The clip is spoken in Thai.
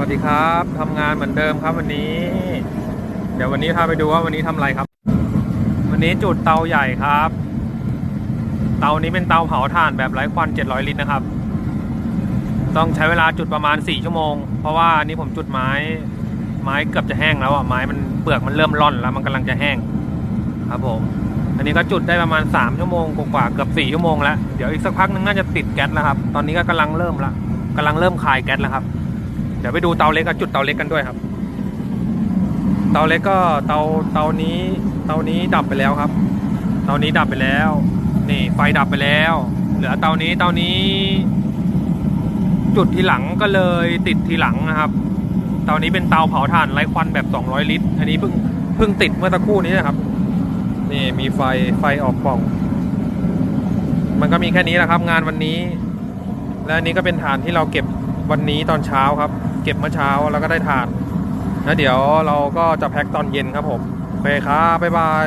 วัสดีครับทำงานเหมือนเดิมครับวันนี้ เดี๋ยววันนี้พาไปดูว่าวันนี้ทำอะไรครับ วันนี้จุดเตาใหญ่ครับ เตานี้เป็นเตาเผาถ่านแบบไร้ควัน700 ลิตรนะครับ ต้องใช้เวลาจุดประมาณ 4 ชั่วโมง เพราะว่านี่ผมจุดไม้ไม้เกือบจะแห้งแล้วอะไม้มันเปลือกมันเริ่มร่อนแล้วมันกำลังจะแห้งครับผมอันนี้ก็จุดได้ประมาณ 3 ชั่วโมงกว่าเกือบ4ชั่วโมงแล้วเดี๋ยวอีกสักพักนึงน่าจะติดแก๊สแล้วครับ ตอนนี้ก็กำลังเริ่มละกำลังเริ่มคายแก๊สแล้วครับ เดี๋ยวไปดูเตาเล็กกับจุดเตาเล็กกันด้วยครับ เตาเล็กก็เตาเตานี้เตานี้ดับไปแล้วครับ เตานี้ดับไปแล้ว นี่ไฟดับไปแล้ว เหลือเตานี้เตานี้ จุดทีหลังก็เลยติดทีหลังนะครับ เตานี้เป็นเตาเผาถ่านไร้ควันแบบ 200 ลิตร อันนี้เพิ่งเพิ่งติดเมื่อสักครู่นี้นะครับ นี่มีไฟไฟออกปล่อง มันก็มีแค่นี้แหละครับ งานวันนี้ และอันนี้ก็เป็นฐานที่เราเก็บ วันนี้ตอนเช้าครับ เก็บเมื่อเช้าแล้วก็ได้ถานแล้วเดี๋ยวเราก็จะแพ็คตอนเย็นครับผมโอเคครับบ๊ายบาย